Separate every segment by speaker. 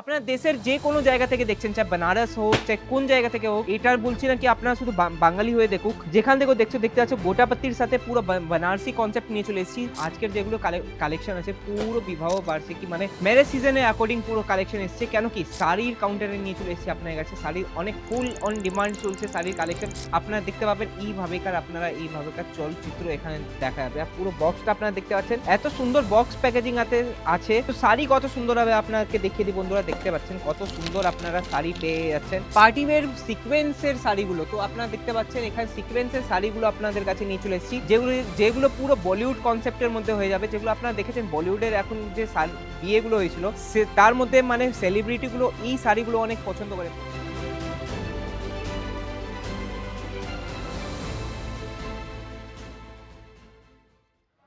Speaker 1: আপনার দেশের যে কোনো জায়গা থেকে দেখছেন চাই বেনারস হোক চাই কোন জায়গা থেকে হোক, এটার বলছি না কি আপনারা শুধু বাঙালি হয়ে দেখুক। যেখান থেকে দেখছ, দেখতে পাচ্ছ, গোটাপত্তির সাথে পুরো বেনারসি কনসেপ্ট নিয়ে চলে এসেছি। আজকের যেগুলো কালেকশন আছে, পুরো বিবাহ বার্ষিকী মানে ম্যারেজ সিজনে অ্যাকর্ডিং পুরো কালেকশন এসছে। কেন কি, শাড়ির কাউন্টারে নিয়ে চলে এসেছি আপনার কাছে। শাড়ির অনেক ফুল অন ডিমান্ড চলছে শাড়ির কালেকশন আপনারা দেখতে পাবেন এইভাবেকার আপনারা এইভাবেকার চলচ্চিত্র এখানে দেখা যাবে। আর পুরো বক্সটা আপনারা দেখতে পাচ্ছেন। এত সুন্দর বক্স প্যাকেজিং আছে। তো শাড়ি কত সুন্দর হবে আপনাকে দেখিয়ে দিই বন্ধুরা। দেখতে পাচ্ছেন, কত সুন্দর আপনারা শাড়ি পেয়ে যাচ্ছেন। পার্টি ওয়্যার সিকোয়েন্সের শাড়িগুলো, তো আপনারা দেখতে পাচ্ছেন, এখানে সিকোয়েন্সের শাড়িগুলো আপনাদের কাছে নিয়ে চলে এসেছি। যেগুলো যেগুলো পুরো বলিউড কনসেপ্টের মধ্যে হয়ে যাবে, যেগুলো আপনারা দেখেছেন বলিউডের এখন যে বিয়েগুলো হয়েছিল, সে, তার মধ্যে মানে সেলিব্রিটিগুলো এই শাড়িগুলো অনেক পছন্দ করে।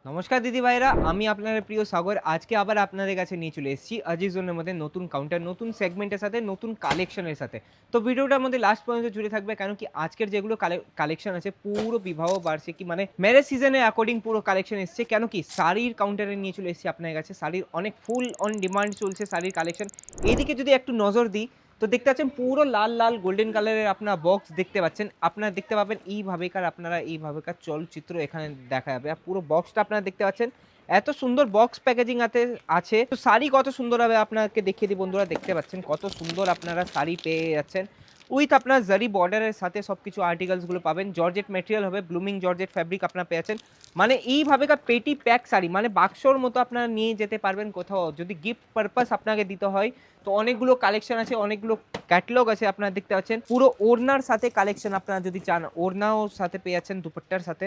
Speaker 1: নমস্কার দিদি ভাইরা, আমি আপনাদের প্রিয় সাগর। আজকে আবার আপনাদের কাছে নিয়ে চলে এসেছি আজিজ জোনের মধ্যে নতুন কাউন্টার নতুন সেগমেন্টের সাথে, নতুন কালেকশনের সাথে। তো ভিডিওটার মধ্যে লাস্ট পর্যন্ত জুড়ে থাকবে, কেন কি আজকের যেগুলো কালেকশন আছে, পুরো বিবাহ বার্ষিকী মানে ম্যারেজ সিজনে অ্যাকর্ডিং পুরো কালেকশন এসছে। কেন কি শাড়ির কাউন্টারে নিয়ে চলে এসেছি আপনার কাছে। শাড়ির অনেক ফুল অন ডিমান্ড চলছে শাড়ির কালেকশন এদিকে যদি একটু নজর দিই তো দেখতে পাচ্ছেন পুরো লাল লাল গোল্ডেন কালারের আপনার বক্স দেখতে পাচ্ছেন। আপনারা দেখতে পাবেন এইভাবেকার আপনারা এইভাবেকার চলচ্চিত্র এখানে দেখা যাবে। আর পুরো বক্সটা আপনারা দেখতে পাচ্ছেন, এত সুন্দর বক্স প্যাকেজিং আতে আছে। তো শাড়ি কত সুন্দর হবে আপনাকে দেখিয়ে দিই বন্ধুরা, দেখতে পাচ্ছেন কত সুন্দর আপনারা শাড়ি পেয়ে যাচ্ছেন। উইথ আপনার জারি বর্ডারের সাথে সব কিছু আর্টিকেলসগুলো পাবেন। জর্জেট মেটেরিয়াল হবে, ব্লুমিং জর্জেট ফ্যাব্রিক আপনার পেয়েছেন। মানে এইভাবেকার পেটি প্যাক শাড়ি মানে বাক্সর মতো আপনারা নিয়ে যেতে পারবেন কোথাও। যদি গিফট পারপাস আপনাকে দিতে হয়, তো অনেকগুলো কালেকশন আছে, অনেকগুলো ক্যাটলগ আছে আপনারা দেখতে পাচ্ছেন। পুরো ওড়নার সাথে কালেকশন আপনারা যদি চান, ওড়নাও সাথে পেয়ে যাচ্ছেন, দুপাট্টার সাথে।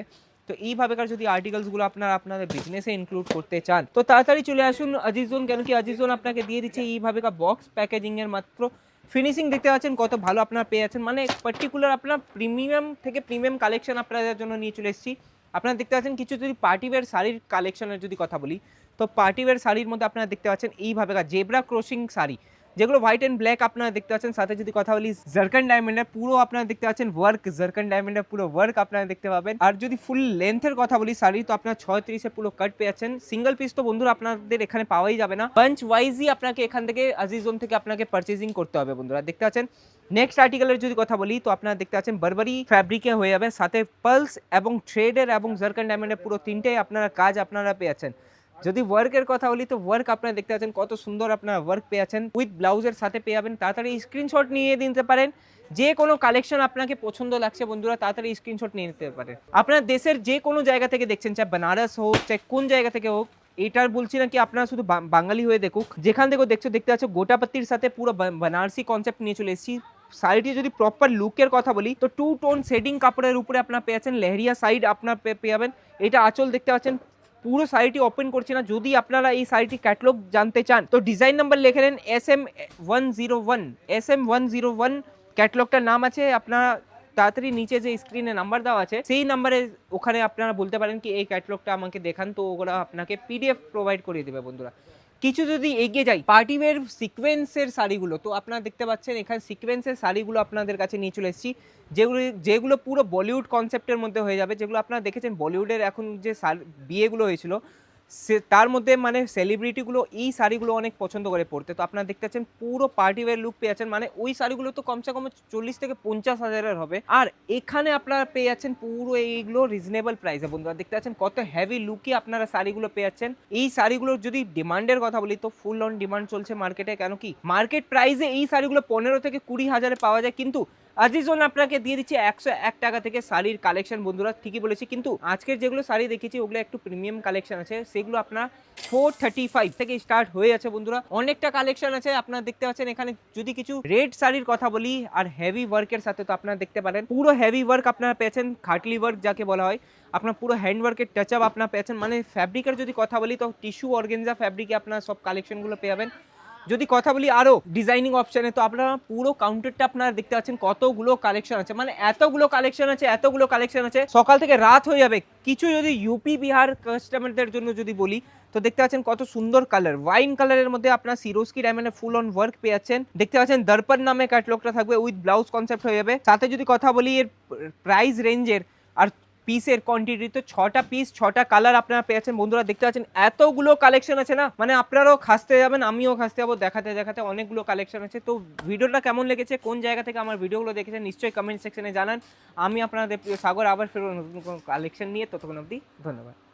Speaker 1: তো এইভাবেকার যদি আর্টিকেলসগুলো আপনারা আপনাদের বিজনেসে ইনক্লুড করতে চান, তো তাড়াতাড়ি চলে আসুন আজিজোন কেন কি আজিজোন আপনাকে দিয়ে দিচ্ছে। এইভাবেকার বক্স প্যাকেজিংয়ের মাত্র ফিনিশিং দেখতে পাচ্ছেন কত ভালো আপনারা পেয়ে যাচ্ছেন। মানে পার্টিকুলার আপনার প্রিমিয়াম থেকে প্রিমিয়াম কালেকশন আপনাদের জন্য নিয়ে চলে এসেছি। আপনারা দেখতে পাচ্ছেন কিছু যদি পার্টি ওয়্যার শাড়ির কালেকশনের যদি কথা বলি, তো পার্টি ওয়্যার শাড়ির মধ্যে আপনারা দেখতে পাচ্ছেন এইভাবে জেব্রা ক্রসিং শাড়ি যেগুলো হোয়াইট অ্যান্ড ব্ল্যাক আপনারা দেখতে পাচ্ছেন, সাথে যদি কথা বলি জার্কান ডায়মন্ডের পুরো আপনারা দেখতে পাচ্ছেন ওয়ার্ক জার্কান ডায়মন্ডের পুরো ওয়ার্ক আপনারা দেখতে পাবেন। আর যদি ফুল লেন্থের কথা বলি, শাড়ি তো আপনার ছয় তিরিশে পুরো কাট পেয়ে যাচ্ছেন। সিঙ্গেল পিস তো বন্ধুরা আপনাদের এখানে পাওয়াই যাবে না। বাঞ্চ ওয়াইজই আপনাকে এখান থেকে আজিজোন থেকে আপনাকে পারচেজিং করতে হবে বন্ধুরা, দেখতে পাচ্ছেন? নেক্সট আর্টিকেলের যদি কথা বলি, তো আপনারা দেখতে পাচ্ছেন বারবারি ফ্যাব্রিকে হয়ে যাবে, সাথে পালস এবং থ্রেডের এবং জার্কান ডায়মন্ডের পুরো তিনটেই আপনারা কাজ আপনারা পেয়ে যাচ্ছেন। যদি ওয়ার্কের কথা বলি, তো ওয়ার্ক আপনারা দেখতে পাচ্ছেন কত সুন্দর আপনারা ওয়ার্ক পেয়ে আছেন। উইথ ব্লাউজের সাথে পেয়ে যাবেন। তাড়াতাড়ি স্ক্রিনশট নিয়ে নিতে পারেন। যে কোনো কালেকশন আপনাকে পছন্দ লাগছে বন্ধুরা, তাড়াতাড়ি স্ক্রিনশট নিয়ে নিতে পারেন। আপনার দেশের যে কোনো জায়গা থেকে দেখছেন, চাই বেনারস হোক, চাই কোন জায়গা থেকে হোক, এটার বলছি না কি আপনারা শুধু বাঙালি হয়ে দেখুক। যেখান থেকেও দেখছ, দেখতে পাচ্ছ গোটাপত্তির সাথে পুরো বেনারসি কনসেপ্ট নিয়ে চলে এসেছি। শাড়িটি যদি প্রপার লুকের কথা বলি, তো টু টোন শেডিং কাপড়ের উপরে আপনার পেয়ে যাচ্ছেন লেহরিয়া সাইড আপনার পেয়ে যাবেন। এটা আঁচল দেখতে পাচ্ছেন পুরো শাড়িটি ওপেন করছি না। যদি আপনারা এই শাড়িটি ক্যাটলগ জানতে চান, তো ডিজাইন নাম্বার লিখে নেন S M one zero one S M one zero one ক্যাটলগটার নাম আছে। আপনারা তাড়াতাড়ি নিচে যে স্ক্রিনে নাম্বার দেওয়া আছে, সেই নাম্বারে ওখানে আপনারা বলতে পারেন কি, এই ক্যাটলগটা আমাকে দেখান, তো ওগুলো আপনাকে পিডিএফ প্রোভাইড করে দেবে বন্ধুরা। কিছু যদি এগিয়ে যাই পার্টি ওয়্যার সিকোয়েন্সের শাড়িগুলো, তো আপনারা দেখতে পাচ্ছেন এখানে সিকোয়েন্সের শাড়িগুলো আপনাদের কাছে নিয়ে চলে এসেছি। যেগুলো যেগুলো পুরো বলিউড কনসেপ্টের মধ্যে হয়ে যাবে, যেগুলো আপনারা দেখেছেন বলিউডের এখন যে বিয়েগুলো হয়েছিল সে তার মধ্যে মানে সেলিব্রিটিগুলো এই শাড়িগুলো অনেক পছন্দ করে পড়তে তো আপনারা দেখতে পাচ্ছেন পুরো পার্টি ওয়্যার লুক পেয়ে যাচ্ছেন। মানে ওই শাড়িগুলো তো কমসে কম চল্লিশ থেকে পঞ্চাশ হাজারের হবে। আর এখানে আপনারা পেয়ে যাচ্ছেন পুরো এইগুলো রিজনেবল প্রাইসে বন্ধুরা, দেখতে পাচ্ছেন কত হেভি লুকে আপনারা শাড়িগুলো পেয়ে যাচ্ছেন। এই শাড়িগুলোর যদি ডিমান্ডের কথা বলি, তো ফুল অন ডিমান্ড চলছে মার্কেটে কেন কি? মার্কেট প্রাইসে এই শাড়িগুলো পনেরো থেকে কুড়ি হাজারে পাওয়া যায়। কিন্তু আজিজন আপনাকে দিয়ে দিচ্ছি একশো এক টাকা থেকে শাড়ির কালেকশন বন্ধুরা, ঠিকই বলেছি, কিন্তু আজকের যেগুলো শাড়ি দেখেছি, ওগুলো একটু প্রিমিয়াম কালেকশন আছে। সেগুলো আপনার ফোর থার্টি ফাইভ থেকে স্টার্ট হয়ে আছে বন্ধুরা। অনেকটা কালেকশন আছে, আপনারা দেখতে পাচ্ছেন এখানে। যদি কিছু রেড শাড়ির কথা বলি, আর হেভি ওয়ার্কের সাথে তো আপনারা দেখতে পারেন। পুরো হেভি ওয়ার্ক আপনারা পেয়েছেন খাটলি ওয়ার্ক যাকে বলা হয়। আপনার পুরো হ্যান্ড ওয়ার্কের টাচ আপ আপনার পেয়েছেন। মানে ফ্যাব্রিকের যদি কথা বলি, তো টিস্যু অর্গেনজা ফ্যাব্রিকে আপনার সব কালেকশনগুলো পেয়ে যাবেন। যদি কথা বলি আরও ডিজাইনিং অপশনে তো আপনারা পুরো কাউন্টারটা আপনারা দেখতে পাচ্ছেন কতগুলো কালেকশন আছে। মানে এতগুলো কালেকশন আছে, এতগুলো কালেকশন আছে, সকাল থেকে রাত হয়ে যাবে। কিছু যদি ইউপি বিহার কাস্টমারদের জন্য যদি বলি, তো দেখতে পাচ্ছেন কত সুন্দর কালার ওয়াইন কালারের মধ্যে আপনার সিরোস্কি ডায়মন্ডের ফুল অন ওয়ার্ক পেয়ে যাচ্ছেন। দেখতে পাচ্ছেন দর্পণ নামে ক্যাটলগটা থাকবে উইথ ব্লাউজ কনসেপ্ট হয়ে যাবে। সাথে যদি কথা বলি এর প্রাইস রেঞ্জের আর পিসের কোয়ান্টিটি তো ছটা পিস ছটা কালার আপনারা পেয়েছেন। বন্ধুরা, দেখতে পাচ্ছেন, এতগুলো কালেকশন আছে না? মানে আপনারাও খাসতে যাবেন, আমিও খাসতে যাব, দেখাতে দেখাতে অনেকগুলো কালেকশন আছে। তো ভিডিওটা কেমন লেগেছে, কোন জায়গা থেকে আমার ভিডিওগুলো দেখেছেন, নিশ্চয়ই কমেন্ট সেকশনে জানান। আমি আপনাদের সাগর, আবার ফেরবো নতুন কোনো কালেকশন নিয়ে। ততক্ষণ অবধি ধন্যবাদ।